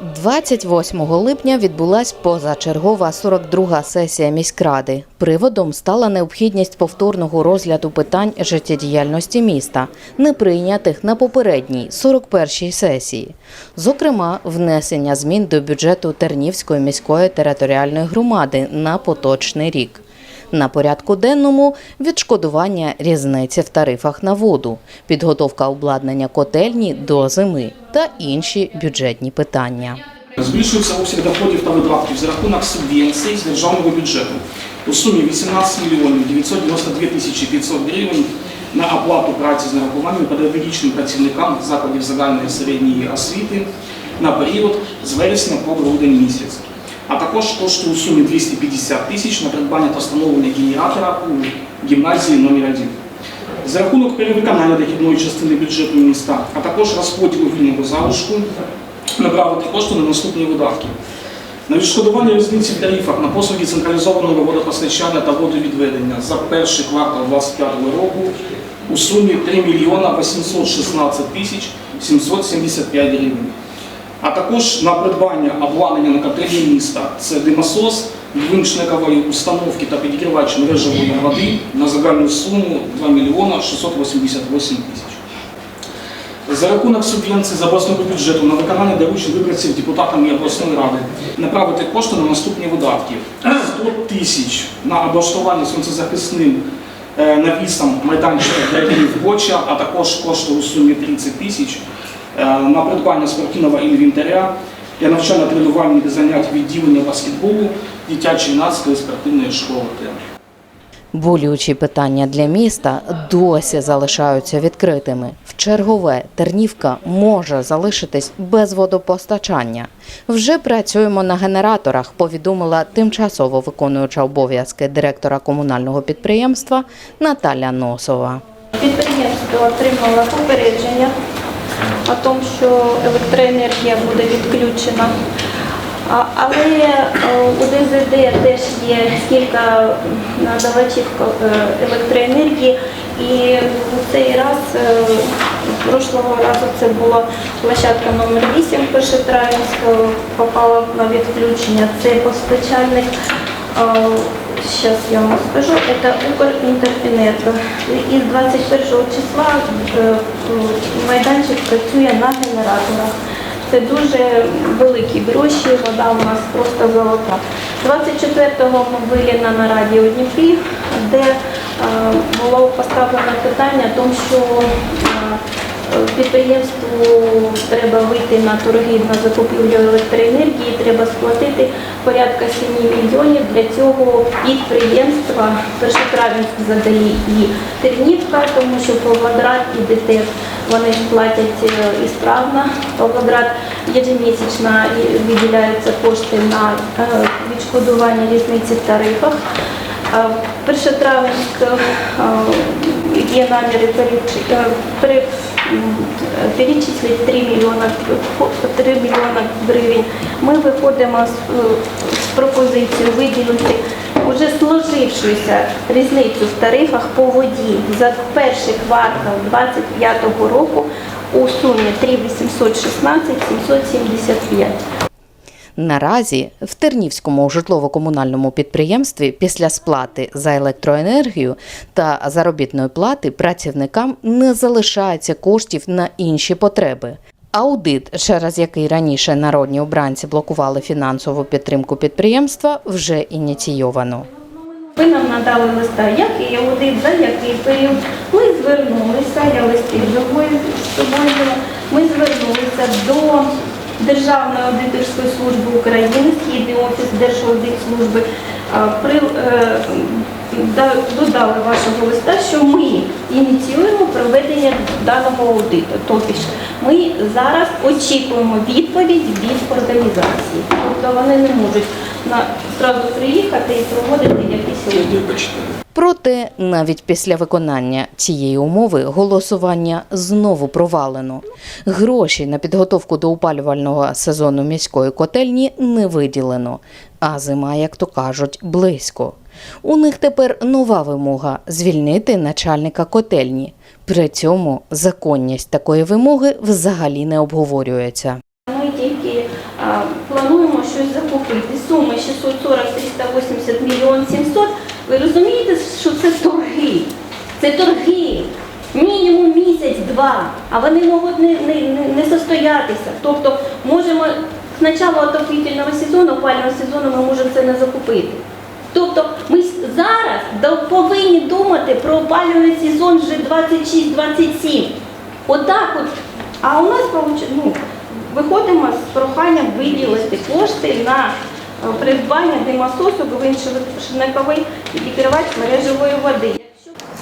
28 липня відбулась позачергова 42-га сесія міськради. Приводом стала необхідність повторного розгляду питань життєдіяльності міста, не прийнятих на попередній 41-й сесії. Зокрема, внесення змін до бюджету Тернівської міської територіальної громади на поточний рік. На порядку денному відшкодування різниці в тарифах на воду, підготовка обладнання котельні до зими та інші бюджетні питання. Збільшується обсяг доходів та видатків за рахунок субвенцій з державного бюджету у сумі 18 мільйонів 992 тисячі 500 гривень на оплату праці з нарахуванням педагогічним працівникам закладів загальної середньої освіти на період з вересня по грудень місяць. А також кошти у сумі 250 тисяч на придбання та встановлення генератора у гімназії номер 1 за рахунок перевиконання дохідної частини бюджету міста, а також розподілу вільного залишку направити кошти на наступні видатки. На відшкодування різниці в тарифах на послуги централізованого водопостачання та водовідведення за перший квартал 2025 року у сумі 3 мільйона 816 тисяч 775 гривень. А також на придбання обладнання на котельні міста. Це димосос, виншникової установки та підігрівач мережевої води на загальну суму 2 мільйона 688 тисяч. За рахунок субвенцій з обласного бюджету на виконання доручень виборців депутатами обласної ради направити кошти на наступні видатки. 100 тисяч на облаштування сонцезахисним е, навісом майданчика для рівнів Боча, а також кошти у сумі 30 тисяч на придбання спортивного інвентаря для навчально-тренувальних занять відділення баскетболу дитячої нацької спортивної школи. Болючі питання для міста досі залишаються відкритими. В чергове Тернівка може залишитись без водопостачання. Вже працюємо на генераторах, повідомила тимчасово виконуюча обов'язки директора комунального підприємства Наталя Носова. Підприємство отримало попередження о тому, що електроенергія буде відключена. Але е, у ДЗД теж є кілька надавачів е, електроенергії, і у цей раз, е, прошлого разу це була площадка номер 8 Першотравенська, попала на відключення. Це постачальник Сейчас я вам скажу, это Укрінтеренерго. Із 21 числа е, майданчик працює на генераторах. Це дуже великі гроші, вода у нас просто золота. 24-го ми були на нараді у Дніпрі, де е, було поставлено питання, тому що е, Підприємству треба вийти на торги на закупівлю електроенергії, треба сплатити порядка 7 мільйонів. Для цього підприємства Першотравенськ задалі і Тернівка, тому що Павлоград і ДТЕК вони платять е, ісправно. Павлоград єжемісячно і виділяються кошти на е, відшкодування різниці в тарифах. Першотравенськ е, є наміри переч- пере- м, перечислити 3 мільйона, 3 мільйона гривень. Ми виходимо з, е, пропозицією виділити вже сложившуюся різницю в тарифах по воді за перший квартал 2025 року у сумі 3 816 775. Наразі в Тернівському житлово-комунальному підприємстві після сплати за електроенергію та заробітної плати працівникам не залишається коштів на інші потреби. Аудит, через який раніше народні обранці блокували фінансову підтримку підприємства, вже ініційовано. Ви нам надали листа, який аудит, за який період. Ми звернулися, я листи з собою. Ми звернулися до Державної аудиторської служби України, Східний офіс Держаудитслужби. При, е, додали вашого листа, що ми ініціюємо проведення даного аудиту. Тобто ми зараз очікуємо відповідь від організації. Тобто вони не можуть на, зразу приїхати і проводити якісь аудити. Проте навіть після виконання цієї умови голосування знову провалено. Гроші на підготовку до опалювального сезону міської котельні не виділено, а зима, як то кажуть, близько. У них тепер нова вимога звільнити начальника котельні. При цьому законність такої вимоги взагалі не обговорюється. Ми тільки плануємо щось закупити. Суми 640, 380 мільйон 700. Ви розумієте, що це торги? Це торги. Мінімум місяць-два, а вони можуть не, не, не, не состоятися. Тобто можемо з початку отопительного опального сезону ми можемо це не закупити. Тобто ми зараз повинні думати про опалювальний сезон вже 26-27. Отак от. А у нас ну, виходимо з проханням виділити кошти на е, придбання димососу, шниковий і підігрівач мережевої води.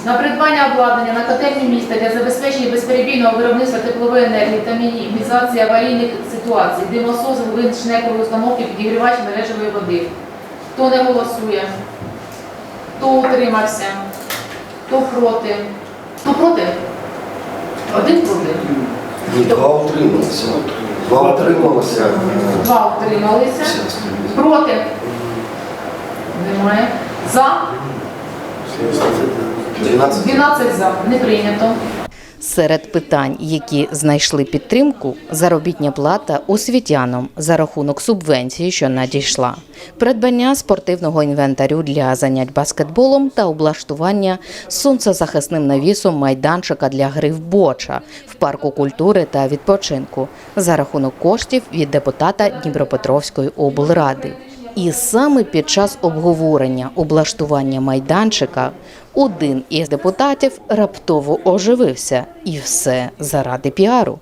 На придбання обладнання на котельні міста для забезпечення безперебійного виробництва теплової енергії та мінімізації аварійних ситуацій, димосоз, глибин шнекової установки, підігрівач мережевої води. Хто не голосує? Хто утримався? Хто проти? Хто проти? Один проти. Ні, два утрималися. Два утрималися. Два утрималися. Проти? Немає. За? 12. 12 за. Не прийнято. Серед питань, які знайшли підтримку, заробітня плата освітянам за рахунок субвенції, що надійшла, придбання спортивного інвентарю для занять баскетболом та облаштування сонцезахисним навісом майданчика для гри в боча в парку культури та відпочинку за рахунок коштів від депутата Дніпропетровської облради. І саме під час обговорення облаштування майданчика один із депутатів раптово оживився, і все заради піару.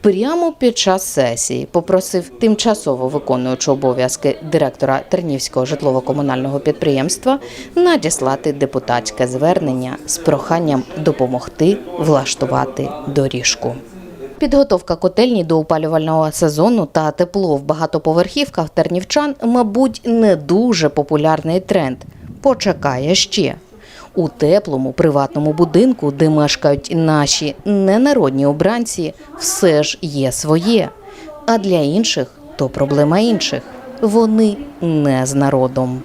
Прямо під час сесії попросив тимчасово виконуючого обов'язки директора Тернівського житлово-комунального підприємства надіслати депутатське звернення з проханням допомогти влаштувати доріжку. Підготовка котельні до опалювального сезону та тепло в багатоповерхівках тернівчан, мабуть, не дуже популярний тренд. Почекає ще. У теплому приватному будинку, де мешкають наші ненародні обранці, все ж є своє. А для інших то проблема інших. Вони не з народом.